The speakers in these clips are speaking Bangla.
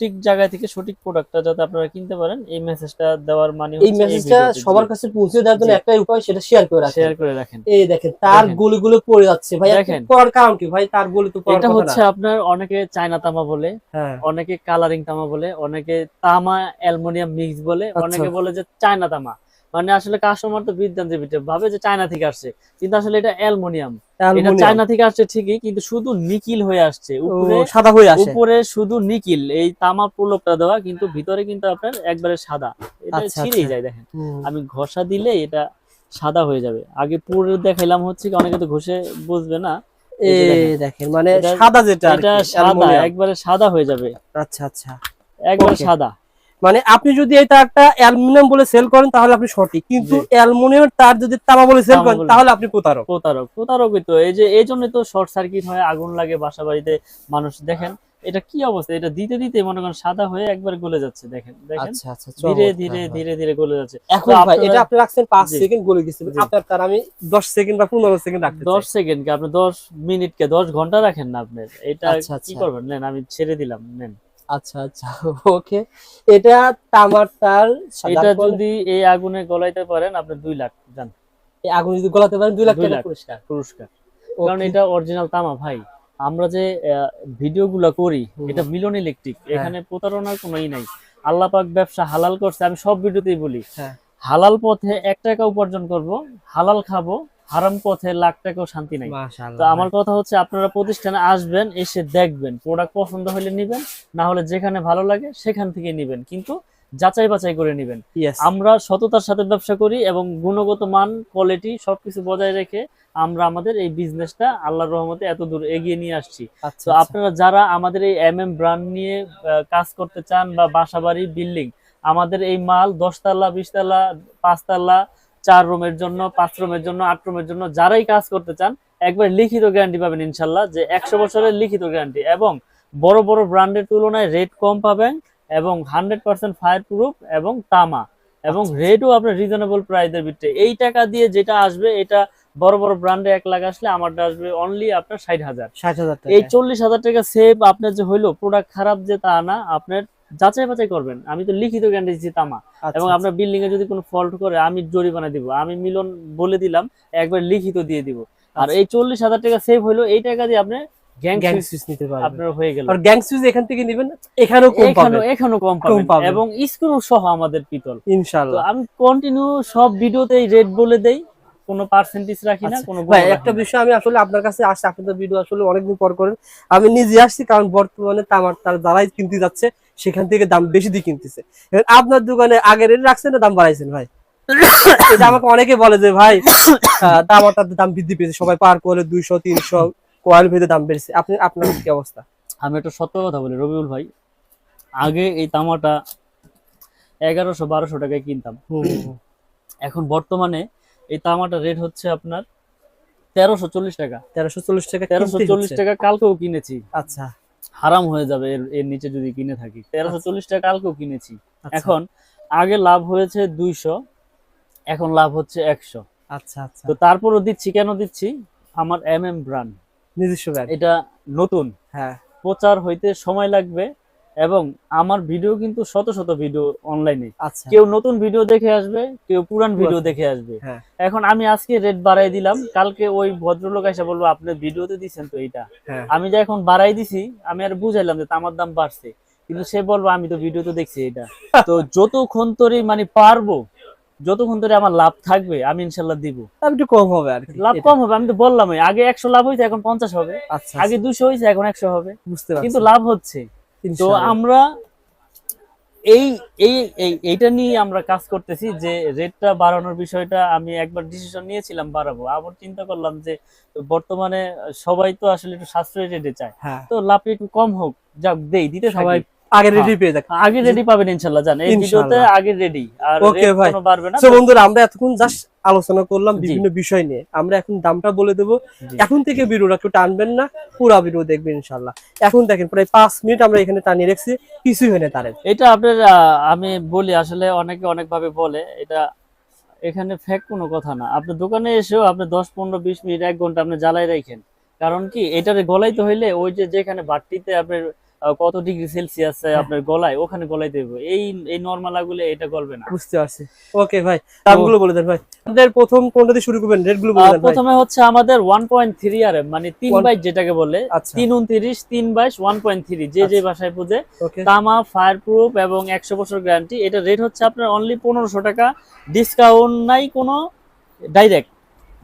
সঠিক জায়গা থেকে সঠিক প্রোডাক্টটা যাতে আপনারা কিনতে পারেন এই মেসেজটা দেওয়ার মানে এই মেসেজটা সবার কাছে পৌঁছে দেওয়ার জন্য একটাই উপায় সেটা শেয়ার করে রাখেন। শেয়ার করে রাখেন। এই দেখেন তার গলি গুলিগুলো পড়ে যাচ্ছে। ভাই দেখেন। পড়ার কারণ কি? ভাই তার গুলি তো এটা হচ্ছে আপনার অনেকে চায়না তামা বলে হ্যাঁ। অনেকে কালারিং তামা বলে অনেকে তামা অ্যালুমিনিয়াম মিক্স বলে আচ্ছা। অনেকে বলে যে চায়না তামা। মানে আসলে কাস্টমার তো বিদ্যান্তে ভাবে যে চায়না থেকে আসছে কিন্তু আসলে এটা অ্যালুমিনিয়াম। এটা চায়না থেকে আসছে ঠিকই কিন্তু শুধু নিকিল হয়ে আসছে। উপরে সাদা হয়ে আসে। উপরে শুধু নিকিল এই তামা প্রলোভটা দেওয়া কিন্তু ভিতরে কিন্তু আপনার একবারে সাদা। এটা আচ্ছা, ছিঁড়েই আচ্ছা। যায় দেখেন। আমি ঘষা দিলে এটা সাদা হয়ে যাবে। আগে পুরো দেখাইলাম হচ্ছে কি অনেকে তো ঘষে বুঝবে না। দেখেন। মানে সাদা যেটা এটা সাদা একবারে সাদা হয়ে যাবে। আচ্ছা আচ্ছা। একবারে সাদা। মানে আপনি যদি এটা একটা অ্যালুমিনিয়াম বলে সেল করেন তাহলে আপনি সঠিক। কিন্তু জি। অ্যালুমিনিয়াম তার যদি তামা বলে সেল করেন তাহলে আপনি প্রতারক। প্রতারক। প্রতারকই তো। এই যে এই জন্য তো শর্ট সার্কিট হয় আগুন লাগে বাসা বাড়িতে মানুষ দেখেন এটা কি অবস্থা? এটা দিতে দিতে মনে করেন সাদা হয়ে একবার গলে যাচ্ছে দেখেন দেখেন। আচ্ছা আচ্ছা ধীরে ধীরে ধীরে ধীরে গলে যাচ্ছে। এখন ভাই এটা আপনি রাখছেন পাঁচ সেকেন্ড গলে গেছে। আপনার তার আমি দশ সেকেন্ড বা পনেরো সেকেন্ড রাখতে দশ চাই। সেকেন্ড কে আপনি দশ মিনিট কে দশ ঘণ্টা রাখেন না আপনি। এটা আচ্ছা, কি। করবেন? নেন আমি ছেড়ে দিলাম নেন। আচ্ছা আচ্ছা ওকে। এটা তামার তার এটা যদি এই আগুনে গলাইতে পারেন আপনি দুই লাখ যান এই আগুন যদি গলাতে পারেন দুই লাখ টাকা পুরস্কার। পুরস্কার। কারণ এটা অরিজিনাল তামা ভাই। আমরা যে ভিডিও গুলা করি এটা মিলন ইলেকট্রিক। হ্যাঁ। এখানে প্রতারণার কোনোই নাই। আল্লাহ পাক ব্যবসা হালাল করছে আমি সব ভিডিওতেই বলি। হ্যাঁ। হালাল পথে এক টাকা উপার্জন করব হালাল খাব হারাম পথে লাখ টাকাও শান্তি নাই। তো আমার কথা হচ্ছে আপনারা প্রতিষ্ঠানে আসবেন এসে দেখবেন প্রোডাক্ট পছন্দ হলে নিবেন না হলে যেখানে ভালো লাগে সেখান থেকে নিবেন কিন্তু যাচাই বাছাই করে নিবেন। আমরা সততার সাথে ব্যবসা করি এবং গুণগত মান কোয়ালিটি সবকিছু বজায় রেখে আমরা আমাদের এই বিজনেসটা আল্লাহর রহমতে এত দূর এগিয়ে নিয়ে আসছি। আচ্ছা তো আপনারা যারা আমাদের এই এম এম ব্র্যান্ড নিয়ে কাজ করতে চান বা বাসাবাড়ি বিল্ডিং আমাদের এই মাল দশতলা বিশতলা পাঁচতলা চার রুমের জন্য পাঁচ রুমের জন্য আট রুমের জন্য যারাই কাজ করতে চান একবার লিখিত গ্যারান্টি পাবেন ইনশাল্লাহ যে একশো বছরের লিখিত গ্যারান্টি এবং বড় বড় ব্র্যান্ডের তুলনায় রেট কম পাবেন এবং হান্ড্রেড পার্সেন্ট ফায়ার প্রুফ এবং তামা এবং রেটও আপনার রিজনেবল প্রাইসের ভিতরে এই টাকা দিয়ে যেটা আসবে এটা বড় বড় ব্র্যান্ডে এক লাখ আসলে আমারটা আসবে অনলি আপনার ষাট হাজার। ষাট হাজার এই চল্লিশ হাজার টাকা সেভ আপনার যে হইল প্রোডাক্ট খারাপ যে তা না আপনার যাচাই বাছাই করবেন। আমি তো লিখিত গ্যারান্টি দিচ্ছি তামা। আচ্ছা, এবং আচ্ছা। আপনার বিল্ডিং এ যদি কোনো ফল্ট করে আমি জরিমানা দিব। আমি মিলন বলে দিলাম একবার লিখিত দিয়ে দিব। আর আচ্ছা। এই চল্লিশ হাজার টাকা সেভ হইল এই টাকা দিয়ে আপনি গ্যাং গ্যাং সুইচ নিতে পারবেন। আপনার হয়ে গেল। আর গ্যাং সুইচ এখান থেকে নেবেন এখানেও কম পাবেন। এখানেও কম কম পাবেন। পাবেন। এবং স্ক্রু সহ আমাদের পিতল ইনশাআল্লাহ। আমি কন্টিনিউ সব রেট বলে দেই। কোনো পার্সেন্টেজ রাখি না কোনো ভাই একটা বিষয় আমি আসলে আপনার কাছে আসছি আপনি ভিডিও আসলে অনেকদিন পর করেন। আমি নিজে আসছি কারণ বর্তমানে তামার তার যারাই কিনতে যাচ্ছে। সেখান থেকে দাম বেশি দিয়ে কিনতেছে। এবার আপনার দোকানে আগে রেট রাখছেন না দাম বাড়াইছেন ভাই? এটা আমাকে অনেকে বলে যে ভাই তামার তার দাম বৃদ্ধি পেয়েছে। সবাই পার করে দুইশো তিনশো কোয়াল ভেদে দাম বেড়েছে। আপনি আপনার কি অবস্থা? আমি একটা সত্য কথা বলি রবিউল ভাই। আগে এই তামাটা এগারোশো বারোশো টাকায় কিনতাম। এখন বর্তমানে এই তামাটা রেট হচ্ছে আপনার তেরোশো চল্লিশ টাকা। তেরোশো চল্লিশ টাকা তেরোশো চল্লিশ টাকা কালকেও কিনেছি। আচ্ছা। হারাম হয়ে যাবে এর এর নিচে যদি কিনে থাকি। তেরোশো চল্লিশ টাকা কালকেও কিনেছি। আচ্ছা, এখন আগে লাভ হয়েছে দুইশো এখন লাভ হচ্ছে একশো। আচ্ছা আচ্ছা। তো তারপরও দিচ্ছি কেন দিচ্ছি? আমার এম এম ব্র্যান্ড। নিজস্ব এটা নতুন। হ্যাঁ। প্রচার হইতে সময় লাগবে। এবং আমার ভিডিও কিন্তু শত শত ভিডিও অনলাইনে আচ্ছা। কেউ নতুন ভিডিও দেখে আসবে কেউ পুরান ভিডিও দেখে আসবে। হ্যাঁ। এখন আমি আজকে রেট বাড়াই দিলাম। কালকে ওই ভদ্রলোক এসে বলব আপনি ভিডিওতে দিচ্ছেন তো এইটা? হ্যাঁ। আমি যে এখন বাড়াই দিছি আমি আর বুঝাইলাম যে তামার দাম বাড়ছে। কিন্তু সে বলব আমি তো ভিডিওতে দেখছি এটা তো যতক্ষণ তোরই মানে পারব যতক্ষণ তোরে আমার লাভ থাকবে আমি ইনশাল্লাহ দিব। একটু কম হবে আর কি। লাভ কম হবে আমি তো বললামই। আগে একশো লাভ হয়েছে এখন পঞ্চাশ হবে। আচ্ছা আগে দুশো হয়েছে এখন একশো হবে। বুঝতে পারছি। কিন্তু লাভ হচ্ছে। তো আমরা এই এই এই- এইটা নিয়ে আমরা কাজ করতেছি যে রেটটা বাড়ানোর বিষয়টা আমি একবার ডিসিশন নিয়েছিলাম বাড়াবো। আবার চিন্তা করলাম যে বর্তমানে সবাই তো আসলে একটু সাশ্রয়ী রেটে চায়। হ্যাঁ। তো লাভ একটু কম হোক যাক দেই দিতে সবাই আগে রেডি পেয়ে যাক। আগে রেডি পাবেন ইনশাল্লাহ জান। এই ভিডিওতে আগে রেডি আর Okay, ভাই। কোনো না তো। বন্ধুরা আমরা এতক্ষণ জাস্ট আলোচনা করলাম বিভিন্ন বিষয় নিয়ে। আমরা এখন দামটা বলে দেবো। এখন থেকে ভিডিওটা টানবেন না পুরো ভিডিও দেখবেন এখন দেখেন প্রায় মিনিট আমরা এখানে টানিয়ে রেখেছি কিছুই তারের এটা আপনার আমি বলি আসলে অনেকে অনেক ভাবে বলে এটা এখানে ফেক কোনো কথা না। আপনি দোকানে এসেও আপনি দশ পনেরো বিশ মিনিট এক ঘণ্টা আপনি জ্বালাই রাখেন। কারণ কি এটারে গলাইতে হইলে ওই যে যেখানে বাটটিতে আপনার কত ডিগ্রি সেলসিয়াসে আপনার গলায়? ওখানে গলায় দেবো। এই এই নর্মাল আগুলে এটা গলবে না। বুঝতে পারছি। ওকে ভাই দামগুলো বলে দেন ভাই। আমাদের প্রথম কোনটা দিয়ে শুরু করবেন? রেটগুলো বলে দেন প্রথমে হচ্ছে আমাদের ওয়ান পয়েন্ট থ্রি আর মানে তিন One- বাইশ যেটাকে বলে আচ্ছা। তিন উনত্রিশ তিন বাইশ ওয়ান পয়েন্ট থ্রি যে যে ভাষায় বুঝে। তামা ফায়ার প্রুফ এবং একশো বছর গ্যারান্টি এটা রেট হচ্ছে আপনার অনলি পনেরোশো টাকা। ডিসকাউন্ট নাই কোনো ডাইরেক্ট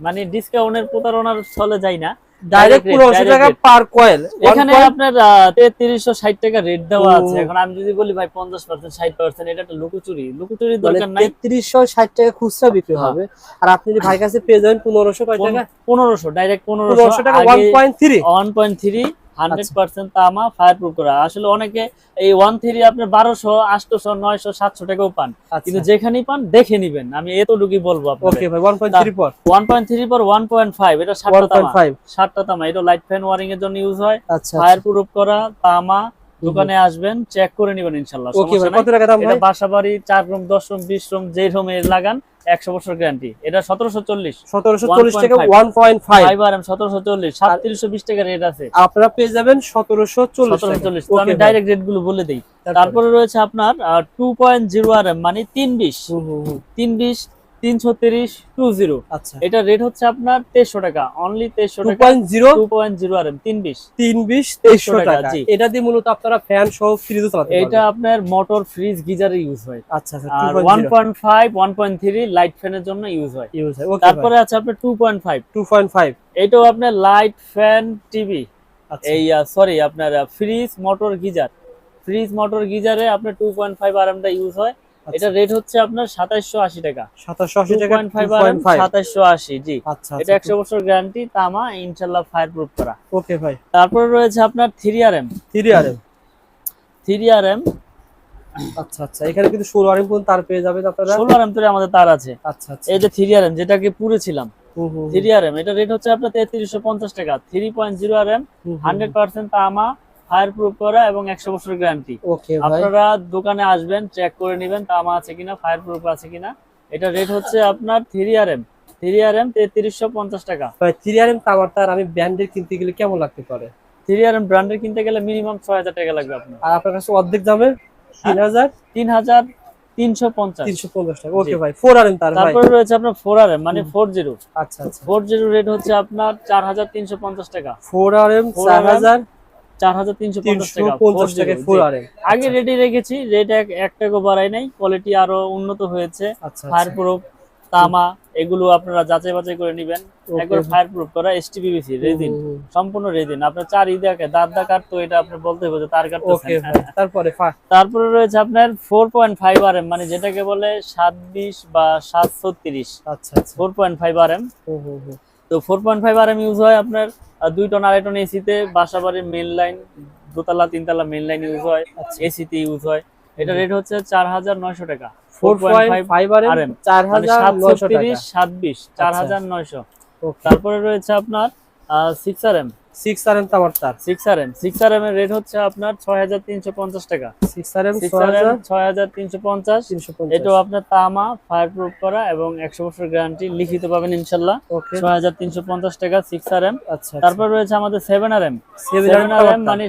মানে ডিসকাউন্টের প্রতারণার চলে যায় না। ডাইরেক্ট পুরো 80 টাকা পার কয়েল এখানে আপনার 3360 টাকা রেট দেওয়া আছে। এখন আমি যদি বলি ভাই 50% 60% এটা একটা লুকোচুরি। লুকোচুরি মানে দরকার নাই। 3360 টাকা খুচরা বিক্রি হ্যাঁ। হবে। আর আপনি যদি ভাই কাছে পেয়ে যাবেন 1500 টাকা? পনেরোশো ডাইরেক্ট 1500 টাকা 1.3 1.3 হান্ড্রেড আচ্ছা। পার্সেন্ট তামা ফায়ার প্রুফ করা। আসলে অনেকে এই ওয়ান থ্রি আপনার বারোশো আটশোশো নয়শো সাতশো টাকাও পান। কিন্তু যেখানেই পান দেখে নিবেন। আমি এতটুকুই বলব ওকে ভাই ওয়ান পয়েন্ট থ্রি পর। ওয়ান পয়েন্ট থ্রি পর ওয়ান পয়েন্ট ফাইভ এটা সাতটা তামা। সাতটা তামা এটা লাইট ফ্যান ওয়ারিং এর জন্য ইউজ হয়। আচ্ছা। ফায়ার প্রুফ করা তামা দোকানে আসবেন চেক করে নেবেন ইনশাল্লাহ কত টাকা দাম এটা বাসাবাড়ি 4 রুম 10 রুম 20 রুম যেই রুমে লাগান 100 বছর গ্যারান্টি এটা 1740 1740 টাকা 1.5 ফাইবার এম 1740 3720 টাকা রেট আছে। আপনারা পেয়ে যাবেন 1740 1740 তো আমি ডাইরেক্ট রেটগুলো বলে দেই। তারপরে? রয়েছে আপনার 2.0 আর এম মানে 320 320 তিনশো তিরিশ টু জিরো। আচ্ছা। এটা রেট হচ্ছে আপনার তেইশশো টাকা। অনলি তেইশশো টাকা। Point zero? Two point zero আর তিন বিশ তিন বিশ তেইশশো টাকা, টাকা। জি। এটা দিয়ে মূলত আপনারা ফ্যান সহ ফ্রিজও চালাতে এটা আপনার মোটর ফ্রিজ গিজারে ইউজ হয়। আচ্ছা আচ্ছা আর one point five one point three light ফ্যানের জন্য ইউজ হয়। ইউজ হয় তারপরে আছে আপনার two point five two point five এটাও আপনার লাইট ফ্যান টিভি আচ্ছা। এই সরি আপনার fridge motor geyser. Fridge motor গিজারে আপনার টু পয়েন্ট ফাইভ আর এমটা ইউজ হয়। আচ্ছা। এটা রেট হচ্ছে আপনার সাতাইশশো আশি টাকা। জি। আচ্ছা এটা একশো বছর গ্যারান্টি তামা করা। ওকে ভাই। তারপরে রয়েছে আপনার আচ্ছা আচ্ছা এখানে কিন্তু ষোলো আর পর্যন্ত তার পেয়ে আপনারা। এম তো আমাদের তার আছে। আচ্ছা আচ্ছা। এই যে যেটাকে পুরেছিলাম এটা রেট হচ্ছে আপনার তেত্রিশশো পঞ্চাশ টাকা। তামা ফায়ার প্রুফ করা এবং একশো বছর গ্যারান্টি আপনারা দোকানে আসবেন চেক করে নেবেন তামা আছে কিনা ফায়ার প্রুফ আছে কিনা। এটা রেট হচ্ছে আপনার three R M three R M তেত্রিশশো পঞ্চাশ টাকা। ভাই থ্রি আর এম তামার তার আমি ব্র্যান্ডের কিনতে গেলে কেমন লাগতে পারে? থ্রি আর এম ব্র্যান্ডের কিনতে গেলে মিনিমাম ছয় হাজার টাকা লাগবে আপনার। আর আপনার কাছে অর্ধেক দামে তিন হাজার তিন হাজার তিনশো পঞ্চাশ। তিনশো পঞ্চাশ টাকা। ওকে ভাই ফোর আর এম তারপরে রয়েছে আপনার ফোর আর এম মানে ফোর জিরো আচ্ছা আচ্ছা। ফোর জিরো রেট হচ্ছে আপনার চার হাজার তিনশো পঞ্চাশ টাকা। ফোর আর এম চার হাজার চার হাজার তিনশো পঞ্চাশ তিনশো টাকা পঞ্চাশ 4 টাকা জি। ফোর আর এম আগে রেটে রেখেছি রেট এক টাকা বাড়াই নাই কোয়ালিটি আরও উন্নত হয়েছে আচ্ছা ফায়ার প্রুফ তামা এগুলো আপনারা যাচাই বাছাই করে নেবেন। একবার ফায়ার প্রুফ করা রেজিন সম্পূর্ণ রেজিন আপনার চার দাঁত দা কাটতো এটা আপনি বলতে হবে তার কাটতেছেন তারপরে তারপরে রয়েছে আপনার four point five R M মানে যেটাকে বলে সাত বিশ বা সাত ছত্রিশ আচ্ছা আচ্ছা। Four point five R M hmm, hmm, hmm. তো four point five R M use হয় আপনার দুই টন আড়াই টন এসিতে বাসা বাড়ির মেন লাইন দোতলা তিনতলা মেন লাইন ইউজ হয় আচ্ছা। এসিতে ইউজ হয়। এটা রেট হচ্ছে চার হাজার নয়শো টাকা। Four point five R M চার হাজার সাত নয়শো টাকা। ছত্রিশ সাত বিশ চার আচ্ছা। হাজার নয়শো। ওকে তারপরে রয়েছে আপনার সিক্স আর এম তামার তার এর রেট হচ্ছে আপনার ছয় হাজার তিনশো পঞ্চাশ টাকা। সিক্স আর এম সিক্স ছয় হাজার তিনশো পঞ্চাশ। তিনশো পঞ্চাশ। এটাও আপনার তামা ফায়ার প্রুফ করা এবং একশো বছর গ্যারান্টি লিখিত পাবেন টাকা এম আচ্ছা তারপর রয়েছে আমাদের মানে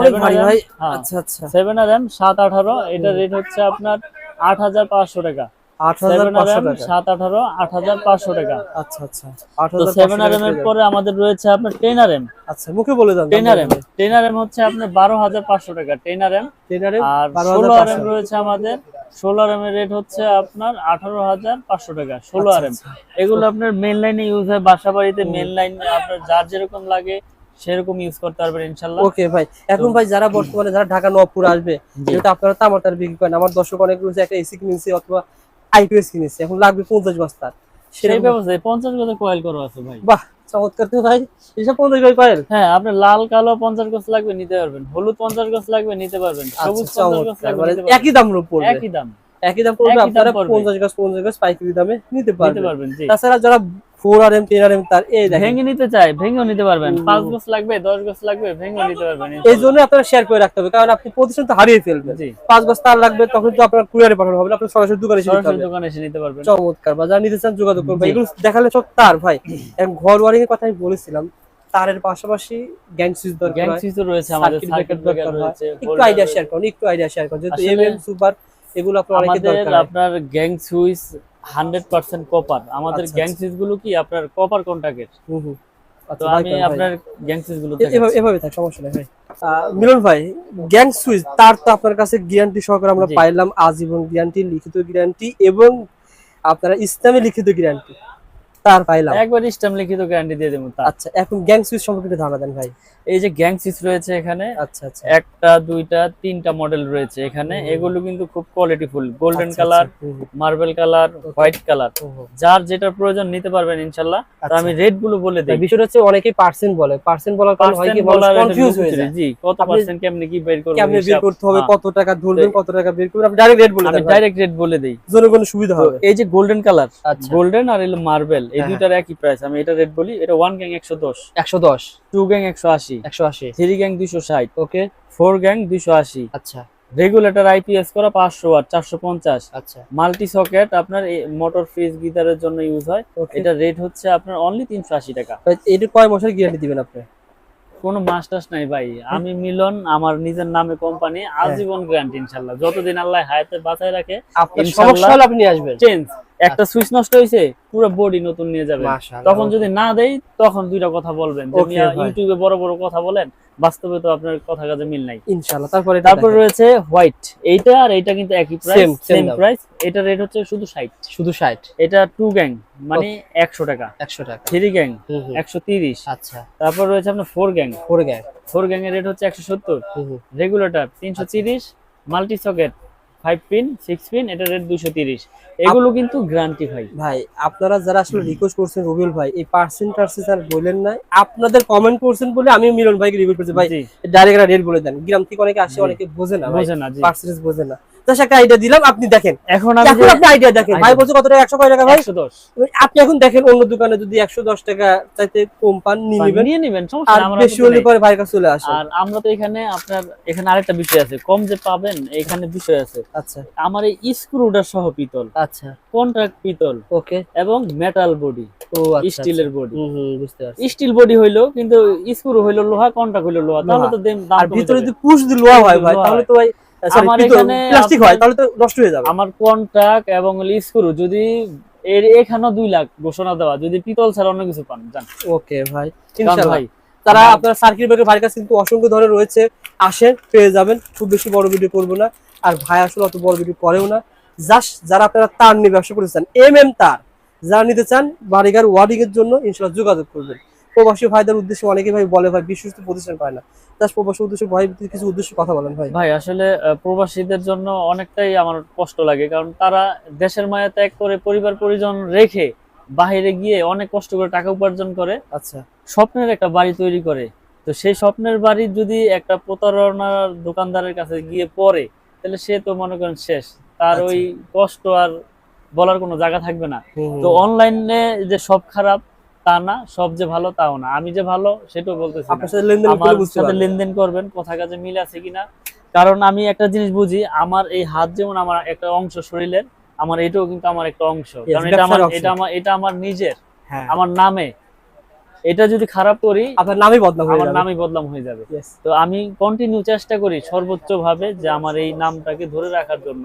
অনেক ভারী ভাই। হ্যাঁ। আচ্ছা আচ্ছা। এটা রেট হচ্ছে আপনার আট হাজার পাঁচশো টাকা। আট আর এম সাত আঠারো আট হাজার পাঁচশো টাকা। আচ্ছা আচ্ছা। আট তো হাজার সেভেন আর এম এর পরে আমাদের রয়েছে আপনার টেন আর এম আচ্ছা মুখে বলে দেন। Ten R M ten R M হচ্ছে আপনার বারো হাজার পাঁচশো টাকা ten R M ten R M আর ষোলো আর এম রয়েছে আমাদের। ষোলো আর এম এর রেট হচ্ছে আপনার আঠারো হাজার পাঁচশো টাকা ষোলো আর এম এগুলো আপনার মেন লাইনে ইউজ হয় বাসা বাড়িতে মেন লাইন আপনার যার যেরকম লাগে সেরকম ইউজ করতে পারবেন ইনশাল্লাহ। ওকে ভাই। এখন ভাই যারা বর্তমানে যারা ঢাকা নবপুর আসবে। যেহেতু আপনারা তামাটার বিক্রি করেন। আমার দর্শক অনেক রয়েছে একটা এসি কিনেছে অথবা আইপিএস কিনেছে এখন লাগবে পঞ্চাশ বস্তা সেই সেরকম। ব্যবস্থায় পঞ্চাশ গজে কয়েল করা আছে ভাই। বাহ চমৎকার তো ভাই। এসব পঞ্চাশ ভাই পারেন হ্যাঁ আপনার লাল কালো পঞ্চাশ গজ লাগবে নিতে পারবেন হলুদ পঞ্চাশ গজ লাগবে নিতে পারবেন সবুজ আচ্ছা পঞ্চাশ গজ লাগবে মানে একই দাম পড়বে। একই দাম। একই দাম পড়বে আপনারা পঞ্চাশ গাছ পঞ্চাশ গাছ পাইকারি দামে নিতে পারবেন। তাছাড়া যারা four R M ten R M তার এই ভেঙে নিতে চাই ভেঙেও নিতে পারবেন। পাঁচ গজ লাগবে দশ গজ লাগবে ভেঙেও নিতে পারবেন। এই জন্য আপনারা শেয়ার করে রাখতে হবে কারণ আপনি প্রতিষ্ঠান তো হারিয়ে ফেলবেন। পাঁচ তার লাগবে তখন তো আপনার কুরিয়ারে পাঠানো হবে না সরাসরি দোকানে সরাসরি দোকানে এসে নিতে পারবেন। চমৎকার বা যারা নিতে চান যোগাযোগ করবেন। এগুলো দেখালে সব তার ভাই। ঘর ওয়ারিং এর কথা আমি বলেছিলাম তারের পাশাপাশি গ্যাং সুইচ দরকার গ্যাং রয়েছে আমাদের সার্কিট ব্রেকার রয়েছে একটু আইডিয়া শেয়ার করুন একটু আইডিয়া শেয়ার করুন। যেহেতু এমএম সুপার এগুলো আপনার দরকার আপনার gang switch hundred percent copper আমাদের গ্যাংসিস আচ্ছা। গুলো কি আপনার কপার কন্টাক্টের তো আচ্ছা, আমি আপনারগুলো এভাবে থাক সমস্যা নেই ভাই। মিলন ভাই গ্যাং সুইচ তার তো আপনার কাছে গ্যারান্টি সহকারে আমরা পাইলাম আজীবন গ্যারান্টি লিখিত গ্যারান্টি এবং আপনারা ইসলামে লিখিত গ্যারান্টি তার পাইলাম। একবার স্ট্যাম্প লিখিত গ্যারান্টি দিয়ে দেবো আচ্ছা এখন গ্যাং সুইচ সম্পর্কে ধারণা দেন ভাই। এই যে গ্যাং সুইচ রয়েছে এখানে আচ্ছা আচ্ছা। একটা দুইটা তিনটা মডেল রয়েছে এখানে। এগুলো কিন্তু খুব qualityful golden colour marble colour white colour. যার যেটা প্রয়োজন নিতে পারবেন ইনশাল্লাহ। তো আচ্ছা। আমি রেটগুলো বলে দিই। বিষয়টা হচ্ছে অনেকেই পার্সেন্ট বলে। পার্সেন্ট বলার কারণে হয় কি বলার কনফিউজ হয়ে যায়। জি কত পার্সেন্ট কেমনে কি বের করবেন কেমনে বের করতে হবে হ্যাঁ। কত টাকা ধরবেন কত টাকা বের করবেন আপনি ডাইরেক্ট রেট বলে আমি দেন ভাই। ডাইরেক্ট রেট বলে দেই। জনগণের সুবিধা হবে। এই যে গোল্ডেন কালার গোল্ডেন আর এলো মার্বেল এই হ্যাঁ, দুইটার একই প্রাইস আমি এটা রেট বলি এটা ওয়ান গ্যাং একশো দশ। একশো দশ। টু গ্যাং একশো আশি। একশো আশি। থ্রি গ্যাং দুইশো ষাট। ওকে ফোর গ্যাং দুইশো আশি। আচ্ছা। রেগুলেটর আইপিএস করা পাঁচশো আর চারশো পঞ্চাশ। আচ্ছা। মাল্টি সকেট আপনার মোটর ফ্রিজ গিটারের জন্য ইউজ হয়। এটা রেট হচ্ছে আপনার অনলি তিনশো আশি টাকা। এটা কয় বছর গ্যারান্টি দিবেন আপনি? কোনো মাস্টার্স নাই ভাই। আমি মিলন আমার নিজের নামে কোম্পানি হ্যাঁ। আজীবন গ্যারান্টি ইনশাল্লাহ। যতদিন আল্লাহ হায়াতে বাঁচায় রাখে আপনি আসবেন। চেঞ্জ একটা সুইচ নষ্ট হয়েছে পুরো বডি নতুন নিয়ে যাবে। তখন যদি না দেই তখন দুইটা কথা বলবেন। ইউটিউবে বড় বড় কথা বলেন বাস্তবে তো আপনার কথা কাজে মিল নাই। ইনশাআল্লাহ তারপরে তারপর রয়েছে হোয়াইট এইটা আর এইটা কিন্তু একই প্রাইস সেম প্রাইস এটা রেট হচ্ছে শুধু 60 শুধু 60 এটা টু গ্যাং মানে 100 টাকা। 100 টাকা। থ্রি গ্যাং হুম হুম। 130 আচ্ছা। তারপর রয়েছে আপনার four gang four gang four gang এর রেট হচ্ছে 170 হুম হুম। Regulator 330 multi socket 5 pin 6 pin এটা রেট 230 এগুলো কিন্তু গ্যারান্টি ভাই। ভাই আপনারা যারা আসলে রিকোয়েস্ট করছেন রবিউল ভাই এই পার্সেন্ট টার্সেন্ট আর বলেন না আপনাদের কমেন্ট করছেন বলে আমি মিলন ভাইকে রিকোয়েস্ট করছি। ভাই ডাইরেক্ট রেট বলে দেন। গ্রাম থেকে অনেকে আসে অনেকে বোঝে না বোঝে না পার্সেন্টেজ বোঝে না। একটা আইডিয়া দিলাম আপনি দেখেন। এখন এখন আপনি আইডিয়া দেখেন। ভাই বলছে কত টাকা? একশো কয় টাকা ভাই? আপনি এখন দেখেন অন্য দোকানে যদি একশো দশ টাকা চাইতে কম পান নিয়ে নেবেন। নিয়ে নেবেন আর বেশি হলে পরে ভাইয়ের কাছে চলে আর আমরা তো এখানে আপনার এখানে আরেকটা বিষয় আছে। কম যে পাবেন এখানে বিষয় আছে। আচ্ছা। আমার এই স্ক্রুডার সহ পিতল। আচ্ছা। কন্ট্রাক্ট পিতল। ওকে। এবং মেটাল বডি ও আচ্ছা স্টিলের বডি হুম হুম বুঝতে পারছি। স্টিল বডি হইল কিন্তু স্ক্রু হইল লোহা কন্ট্রাক্ট হইল লোহা তাহলে তো দাম দাম আর ভিতরে যদি পুশ লোহা হয় ভাই তাহলে তো ভাই আমার এখানে প্লাস্টিক হয় তাহলে তো নষ্ট হয়ে যাবে। আমার কন্ট্রাক্ট এবং স্ক্রু যদি এর এখানেও দুই লাখ ঘোষণা দেওয়া যদি পিতল ছাড়া অন্য কিছু পান জান। ওকে ভাই ইনশাআল্লাহ ভাই তারা আপনার সার্কিট ব্রেকার ভাইয়ের কাছে কিন্তু অসংখ্য ধরনের রয়েছে আসেন পেয়ে যাবেন খুব বেশি বড় ভিডিও করব না। আর ভাই আসলে অত বড় ভিডিও করেও না। জাস্ট যারা আপনারা তার নিয়ে ব্যবসা করতে চান এম এম তার যারা নিতে চান বাড়িঘর ওয়ার্ডিং এর জন্য ইনশাল্লাহ যোগাযোগ করবেন। প্রবাসী ভাইদের উদ্দেশ্যে অনেকে ভাই বলে ভাই বিশ্বস্ত প্রতিষ্ঠান পায় না। জাস্ট প্রবাসী উদ্দেশ্যে ভাই কিছু উদ্দেশ্যে কথা বলেন ভাই। ভাই আসলে প্রবাসীদের জন্য অনেকটাই আমার কষ্ট লাগে কারণ তারা দেশের মায়া ত্যাগ করে পরিবার পরিজন রেখে বাইরে গিয়ে অনেক কষ্ট করে টাকা উপার্জন করে। আচ্ছা। স্বপ্নের একটা বাড়ি তৈরি করে। তো সেই স্বপ্নের বাড়ি যদি একটা প্রতারণার দোকানদারের কাছে গিয়ে পড়ে তাহলে সে তো মনে করেন শেষ। তার আচ্ছা। ওই কষ্ট আর বলার কোনো জায়গা থাকবে না। তো অনলাইনে যে সব খারাপ তা না সব যে ভালো তাও না। আমি যে ভালো সেটাও বলতেছি। লেনদেন আমার সাথে লেনদেন করবেন কথা কাজে মিল আছে কিনা। কারণ আমি একটা জিনিস বুঝি আমার এই হাত যেমন আমার একটা অংশ শরীরের আমার এটাও কিন্তু আমার একটা অংশ। কারণ এটা আমার এটা আমার এটা আমার নিজের হ্যাঁ। আমার নামে। এটা যদি খারাপ করি আপনার নামই বদনাম আমার যাবে। নামই বদনাম হয়ে যাবে। তো আমি কন্টিনিউ চেষ্টা করি সর্বোচ্চ ভাবে যে আমার এই নামটাকে ধরে রাখার জন্য।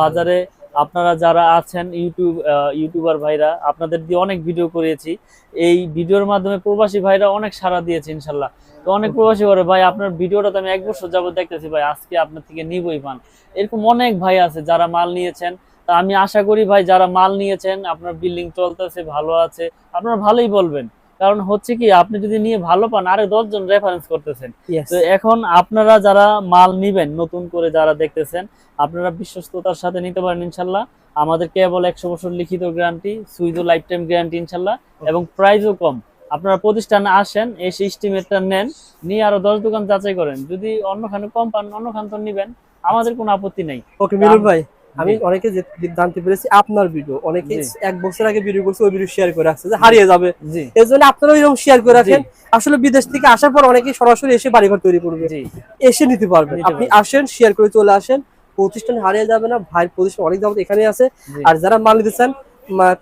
বাজারে আপনারা যারা আছেন ইউটিউব ইউটিউবার ভাইরা আপনাদের দিয়ে অনেক ভিডিও করিয়েছি। এই ভিডিওর মাধ্যমে প্রবাসী ভাইরা অনেক সাড়া দিয়েছে ইনশাল্লাহ। তো অনেক প্রবাসী করে ভাই আপনার ভিডিওটা তো আমি এক বছর যাবত দেখতেছি ভাই আজকে আপনার থেকে নিবই পান এরকম অনেক ভাই আছে যারা মাল নিয়েছেন। তা আমি আশা করি ভাই যারা মাল নিয়েছেন আপনার বিল্ডিং চলতেছে ভালো আছে আপনারা ভালোই বলবেন। কারণ হচ্ছে কি আপনি যদি নিয়ে ভালো পান আরে দশজন রেফারেন্স করতেছেন। তো এখন আপনারা যারা মাল নিবেন নতুন করে যারা দেখতেছেন আপনারা বিশ্বস্ততার সাথে নিতে পারেন ইনশাল্লাহ। আমাদের কেবল একশো বছর লিখিত গ্যারান্টি সুইজো লাইফ টাইম গ্যারান্টি ইনশাল্লাহ। এবং প্রাইসও কম। আপনারা প্রতিষ্ঠানে আসেন এসে স্টিমেটটা নেন নিয়ে আরও দশ দোকান যাচাই করেন। যদি অন্যখানে কম পান অন্যখান তো নিবেন। আমাদের কোনো আপত্তি নেই। ওকে মিলন ভাই। আমি অনেকে জানতে পেরেছি আপনার ভিডিও অনেকে এক বছর আগে ভিডিও করছে ওই ভিডিও শেয়ার করে রাখছে যে হারিয়ে যাবে। এর জন্য আপনারা এরকম শেয়ার করে রাখেন। আসলে বিদেশ থেকে আসার পর অনেকে সরাসরি এসে বাড়িঘর তৈরি করবে। এসে নিতে পারবেন। আপনি আসেন শেয়ার করে চলে আসেন। প্রতিষ্ঠান হারিয়ে যাবে না ভাইয়ের প্রতিষ্ঠান অনেক যাবত এখানে আছে। আর যারা মাল নিতে চান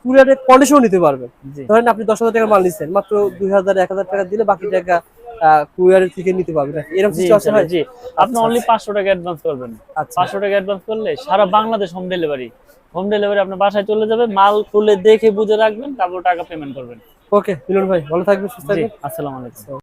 কুরিয়ারে কন্ডিশন নিতে পারবেন। ধরেন আপনি দশ হাজার টাকা মাল নিচ্ছেন মাত্র দুই হাজার এক হাজার টাকা দিলে বাকি টাকা কুরিয়ারের থেকে নিতে পারবেন। এরকম আছে ভাই জি আপনি আচ্ছা, অনলি পাঁচশো টাকা অ্যাডভান্স করবেন। আচ্ছা। পাঁচশো টাকা অ্যাডভান্স করলে সারা Bangladesh home delivery home delivery আপনার বাসায় চলে যাবে মাল খুলে দেখে বুঝে রাখবেন তারপর টাকা পেমেন্ট করবেন। ওকে মিলন ভাই ভালো থাকবেন সুস্থ থাকবেন। আসসালামু আলাইকুম।